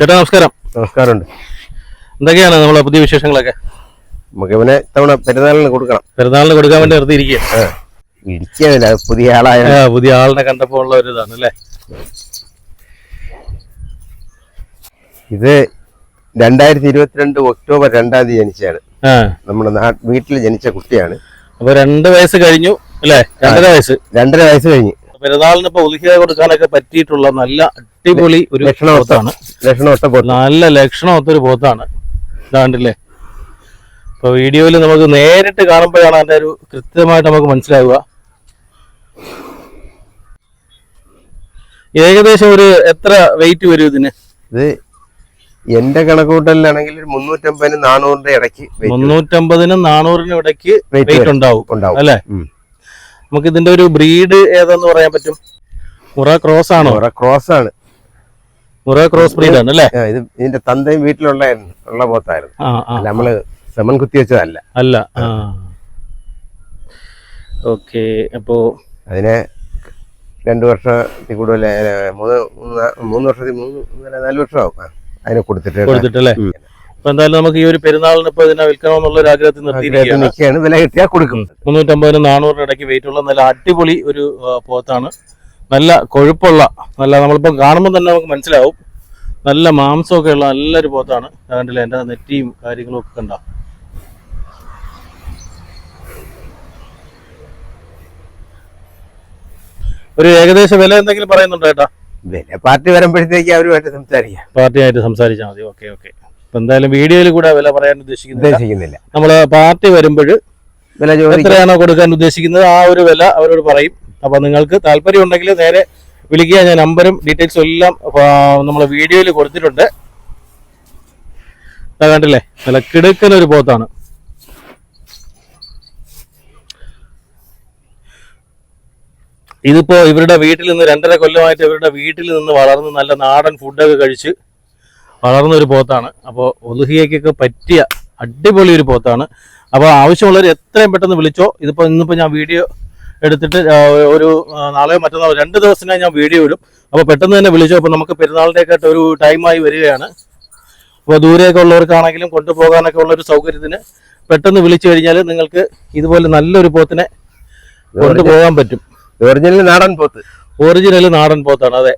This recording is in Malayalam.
ചേട്ടാ നമസ്കാരം. നമസ്കാരമുണ്ട്. എന്തൊക്കെയാണ് നമ്മളെ പുതിയ വിശേഷങ്ങളൊക്കെ? നമുക്ക് ഇവനെ തവണ പെരുന്നാളിന് കൊടുക്കണം. പെരുന്നാളിന് കൊടുക്കാൻ വേണ്ടി നിർത്തിയിരിക്കുക ആ. ഇടിക്കുന്നില്ല പുതിയ ആളായ പുതിയ ആളിനെ കണ്ടപ്പോ ഉള്ള ഒരു ഇതാണ് അല്ലേ? ഇത് രണ്ടായിരത്തി ഇരുപത്തിരണ്ട് ഒക്ടോബർ രണ്ടാം തീയതി ജനിച്ചാണ് നമ്മുടെ വീട്ടിൽ ജനിച്ച കുട്ടിയാണ്. അപ്പൊ രണ്ട് വയസ്സ് കഴിഞ്ഞു അല്ലേ? രണ്ടര വയസ്സ്. രണ്ടര വയസ്സ് കഴിഞ്ഞ്. പെരുന്നാളിന് ഇപ്പൊ ഒതുക്കിയ കൊടുക്കാനൊക്കെ പറ്റിയിട്ടുള്ള നല്ല അടിപൊളി ഒരു ലക്ഷണമൊത്ത നല്ല ലക്ഷണമൊത്ത ഒരു പോത്താണ്. ഇതാണ്ടില്ലേ? ഇപ്പൊ വീഡിയോയിൽ നമുക്ക് നേരിട്ട് കാണുമ്പോഴാണ് അതിന്റെ ഒരു കൃത്യമായിട്ട് നമുക്ക് മനസ്സിലാവുക. ഏകദേശം ഒരു എത്ര വെയിറ്റ് വരും ഇതിന്? ഇത് എന്റെ കണക്കൂട്ടലിലാണെങ്കിൽ മുന്നൂറ്റമ്പതിനും നാനൂറിന്റെ ഇടയ്ക്ക് മുന്നൂറ്റമ്പതിനും നാനൂറിനും ഇടയ്ക്ക് വെയിറ്റ് ഉണ്ടാവും. അല്ലേ. നമുക്ക് ഇതിന്റെ ഒരു ബ്രീഡ് ഏതാന്ന് പറയാൻ പറ്റും? മുറ ക്രോസ് ആണോ? മുറ ക്രോസ് ആണ്. മുറ ക്രോസ് ബ്രീഡ് ആണ് അല്ലേ? ഇത് ഇതിന്റെ തന്തയും വീട്ടിലുള്ള ഉള്ള പോത്തായിരുന്നു. നമ്മൾ സെമൻ കുത്തി വെച്ചതല്ല. അല്ല ഓക്കെ അപ്പോ അതിനെ രണ്ടു വർഷത്തിൽ കൂടുതൽ മൂന്ന് മൂന്ന് വർഷത്തിൽ മൂന്ന് നാല് വർഷമാവും. അതിനെ കൊടുത്തിട്ട് കൊടുത്തിട്ടല്ലേ. അപ്പൊ എന്തായാലും നമുക്ക് ഈ ഒരു പെരുന്നാളിന് ഇപ്പൊ ഇതിനെ വിൽക്കണമെന്നുള്ള ഒരു ആഗ്രഹത്തിൽ നിർത്തിയിരിക്കുകയാണ്. വില കിട്ടിയാൽ കൊടുക്കും. മുന്നൂറ്റമ്പതിനും നാനൂറിന് ഇടയ്ക്ക് വെയിറ്റ് ഉള്ള നല്ല അടിപൊളി ഒരു പോത്താണ്. നല്ല കൊഴുപ്പുള്ള നല്ല നമ്മളിപ്പോൾ കാണുമ്പോൾ തന്നെ നമുക്ക് മനസ്സിലാവും. നല്ല മാംസമൊക്കെ ഉള്ള നല്ലൊരു പോത്താണ്. കണ്ടില്ല എന്റെ നെറ്റിയും കാര്യങ്ങളും ഒക്കെ കണ്ട. ഒരു ഏകദേശ വില എന്തെങ്കിലും പറയുന്നുണ്ടോ ഏട്ടാ? വില പാർട്ടി വരുമ്പോഴത്തേക്ക് അവരുമായിട്ട് സംസാരിക്കാം. പാർട്ടിയായിട്ട് സംസാരിച്ചാൽ മതി. Okay okay. അപ്പൊ എന്തായാലും വീഡിയോയിൽ കൂടെ വില പറയാൻ ഉദ്ദേശിക്കുന്നില്ല. ഉദ്ദേശിക്കുന്നില്ല. നമ്മൾ പാർട്ടി വരുമ്പോൾ വില എത്രയാണോ കൊടുക്കാൻ ഉദ്ദേശിക്കുന്നത് ആ ഒരു വില അവരോട് പറയും. അപ്പൊ നിങ്ങൾക്ക് താല്പര്യം ഉണ്ടെങ്കിൽ നേരെ വിളിക്കുക. ഞാൻ നമ്പറും ഡീറ്റെയിൽസും എല്ലാം നമ്മൾ വീഡിയോയിൽ കൊടുത്തിട്ടുണ്ട്. കണ്ടില്ലേ? നല്ല കിടുക്കൻ ഒരു പോത്താണ്. ഇതിപ്പോ ഇവരുടെ വീട്ടിൽ നിന്ന് രണ്ടര കൊല്ലമായിട്ട് ഇവരുടെ വീട്ടിൽ നിന്ന് വളർന്ന് നല്ല നാടൻ ഫുഡൊക്കെ കഴിച്ച് വളർന്ന ഒരു പോത്താണ്. അപ്പോൾ ഒലുഹിയക്കൊക്കെ പറ്റിയ അടിപൊളി ഒരു പോത്താണ്. അപ്പോൾ ആവശ്യമുള്ളവർ എത്രയും പെട്ടെന്ന് വിളിച്ചോ. ഇതിപ്പോൾ ഇന്നിപ്പോൾ ഞാൻ വീഡിയോ എടുത്തിട്ട് ഒരു നാളെയോ മറ്റന്നാളോ രണ്ട് ദിവസത്തിനായി ഞാൻ വീഡിയോ ഇടും. അപ്പോൾ പെട്ടെന്ന് തന്നെ വിളിച്ചോ. അപ്പോൾ നമുക്ക് പെരുന്നാളിന്റെയൊക്കെ ഒരു ടൈമായി വരികയാണ്. അപ്പോൾ ദൂരെയൊക്കെ ഉള്ളവർക്കാണെങ്കിലും കൊണ്ടുപോകാനൊക്കെ ഉള്ള ഒരു സൗകര്യത്തിന് പെട്ടെന്ന് വിളിച്ചു കഴിഞ്ഞാൽ നിങ്ങൾക്ക് ഇതുപോലെ നല്ലൊരു പോത്തിനെ കൊണ്ടുപോകാൻ പറ്റും. ഒറിജിനൽ നാടൻ പോത്ത്. ഒറിജിനൽ നാടൻ പോത്താണ്. അതെ.